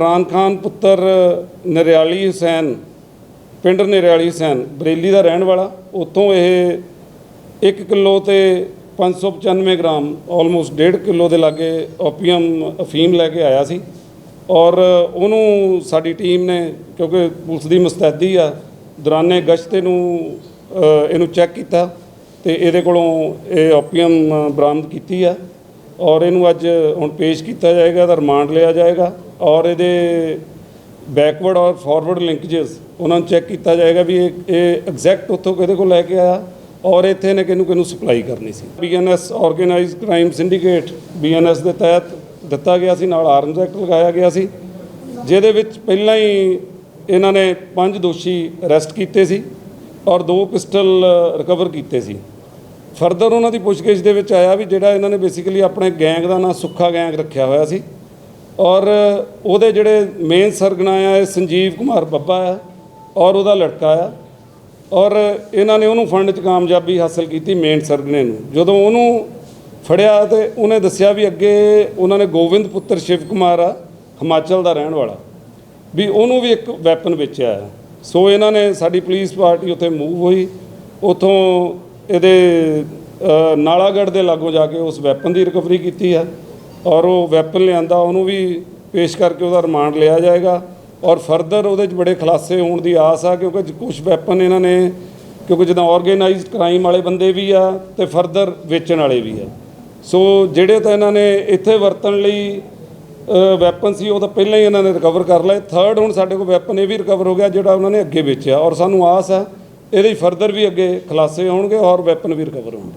ਇਮਰਾਨ ਖਾਨ ਪੁੱਤਰ ਨਰਿਆਲੀ ਹੁਸੈਨ, ਪਿੰਡ ਨਰਿਆਲੀ ਹੁਸੈਨ, ਬਰੇਲੀ ਦਾ ਰਹਿਣ ਵਾਲਾ, ਉੱਥੋਂ ਇਹ 1 ਕਿਲੋ ਤੇ 595 ਗ੍ਰਾਮ ਆਲਮੋਸਟ 1.5 ਕਿਲੋ ਦੇ ਲਾਗੇ ਓਪੀਅਮ ਅਫੀਮ ਲੈ ਕੇ ਆਇਆ ਸੀ ਔਰ ਉਹਨੂੰ ਸਾਡੀ ਟੀਮ ਨੇ, ਕਿਉਂਕਿ ਪੁਲਿਸ ਦੀ ਮੁਸਤੈਦੀ ਆ, ਦੌਰਾਨੇ ਗਸ਼ਤ ਇਹਨੂੰ ਇਹਨੂੰ ਚੈੱਕ ਕੀਤਾ ਤੇ ਇਹਦੇ ਕੋਲੋਂ ਇਹ ਓਪੀਅਮ ਬਰਾਮਦ ਕੀਤੀ ਆ। ਔਰ ਇਹਨੂੰ ਅੱਜ ਹੁਣ ਪੇਸ਼ ਕੀਤਾ ਜਾਏਗਾ ਦਾ ਰਿਮਾਂਡ ਲਿਆ ਜਾਏਗਾ ਔਰ ਇਹਦੇ ਬੈਕਵਰਡ ਔਰ ਫਾਰਵਰਡ ਲਿੰਕੇजेस ਉਹਨਾਂ ਨੂੰ ਚੈੱਕ ਕੀਤਾ ਜਾਏਗਾ ਵੀ ਇਹ ਇਹ ਐਗਜ਼ੈਕਟ ਉੱਥੋਂ ਕਿਹਦੇ ਕੋਲ ਲੈ ਕੇ ਆਇਆ ਔਰ ਇੱਥੇ ਨੇ ਕਿਹਨੂੰ ਕਿਹਨੂੰ ਸਪਲਾਈ ਕਰਨੀ ਸੀ। BNS organised crime syndicate BNS ਦੇ ਤਹਿਤ ਦਿੱਤਾ ਗਿਆ ਸੀ, ਨਾਲ ਆਰਮਸ ਐਕਟ ਲਗਾਇਆ ਗਿਆ ਸੀ, ਜਿਹਦੇ ਵਿੱਚ ਪਹਿਲਾਂ ਹੀ ਇਹਨਾਂ ਨੇ ਪੰਜ ਦੋਸ਼ੀ ਅਰੈਸਟ ਕੀਤੇ ਸੀ ਔਰ ਦੋ ਪਿਸਟਲ ਰਿਕਵਰ ਕੀਤੇ ਸੀ। ਫਰਦਰ ਉਹਨਾਂ ਦੀ ਪੁੱਛਗਿੱਛ ਦੇ ਵਿੱਚ ਆਇਆ ਵੀ ਜਿਹੜਾ ਇਹਨਾਂ ਨੇ ਬੇਸਿਕਲੀ ਆਪਣੇ ਗੈਂਗ ਦਾ ਨਾਂ ਸੁੱਖਾ ਗੈਂਗ ਰੱਖਿਆ ਹੋਇਆ ਸੀ। ਔਰ ਉਹਦੇ ਜਿਹੜੇ ਮੇਨ ਸਰਗਨਾ ਆ, ਇਹ ਸੰਜੀਵ ਕੁਮਾਰ ਬੱਬਾ ਆ ਔਰ ਉਹਦਾ ਲੜਕਾ ਆ। ਔਰ ਇਹਨਾਂ ਨੇ ਉਹਨੂੰ ਫੰਡ 'ਚ ਕਾਮਯਾਬੀ ਹਾਸਲ ਕੀਤੀ ਮੇਨ ਸਰਗਨੇ ਨੂੰ। ਜਦੋਂ ਉਹਨੂੰ ਫੜਿਆ ਤੇ ਉਹਨੇ ਦੱਸਿਆ ਵੀ ਅੱਗੇ ਉਹਨਾਂ ਨੇ ਗੋਬਿੰਦ ਪੁੱਤਰ ਸ਼ਿਵ ਕੁਮਾਰ ਆ, ਹਿਮਾਚਲ ਦਾ ਰਹਿਣ ਵਾਲਾ, ਵੀ ਉਹਨੂੰ ਵੀ ਇੱਕ ਵੈਪਨ ਵੇਚਿਆ ਹੈ ਸੋ ਇਹਨਾਂ ਨੇ ਸਾਡੀ ਪੁਲਿਸ ਪਾਰਟੀ ਉੱਥੇ ਮੂਵ ਹੋਈ। ਉਥੋਂ ਇਹਦੇ ਨਾਲਾਗੜ੍ਹ ਦੇ ਲਾਗੋਂ ਜਾ ਕੇ ਉਸ ਵੈਪਨ ਦੀ ਰਿਕਵਰੀ ਕੀਤੀ ਹੈ ਔਰ ਉਹ ਵੈਪਨ ਲਿਆਂਦਾ, ਉਹਨੂੰ ਵੀ ਪੇਸ਼ ਕਰਕੇ ਉਹਦਾ ਰਿਮਾਂਡ ਲਿਆ ਜਾਏਗਾ ਔਰ ਫਰਦਰ ਉਹਦੇ 'ਚ ਬੜੇ ਖੁਲਾਸੇ ਹੋਣ ਦੀ ਆਸ ਆ ਕਿਉਂਕਿ ਕੁਝ ਵੈਪਨ ਇਹਨਾਂ ਨੇ, ਕਿਉਂਕਿ ਜਿੱਦਾਂ ਆਰਗੇਨਾਈਜ਼ਡ ਕ੍ਰਾਈਮ ਵਾਲੇ ਬੰਦੇ ਵੀ ਆ ਤੇ ਫਰਦਰ ਵੇਚਣ ਵਾਲੇ ਵੀ ਆ। ਸੋ ਜਿਹੜੇ ਤਾਂ ਇਹਨਾਂ ਨੇ ਇੱਥੇ ਵਰਤਣ ਲਈ ਵੈਪਨ ਸੀ, ਉਹ ਤਾਂ ਪਹਿਲਾਂ ਹੀ ਇਹਨਾਂ ਨੇ ਰਿਕਵਰ ਕਰ ਲਏ। ਥਰਡ ਹੁਣ ਸਾਡੇ ਕੋਲ ਵੈਪਨ ਇਹ ਵੀ ਰਿਕਵਰ ਹੋ ਗਿਆ ਜਿਹੜਾ ਉਹਨਾਂ ਨੇ ਅੱਗੇ ਵੇਚਿਆ ਔਰ ਸਾਨੂੰ ਆਸ ਹੈ ਇਹਦੇ ਫਰਦਰ ਵੀ ਅੱਗੇ ਖੁਲਾਸੇ ਹੋਣਗੇ ਔਰ ਵੈਪਨ ਵੀ ਰਿਕਵਰ ਹੋਣਗੇ।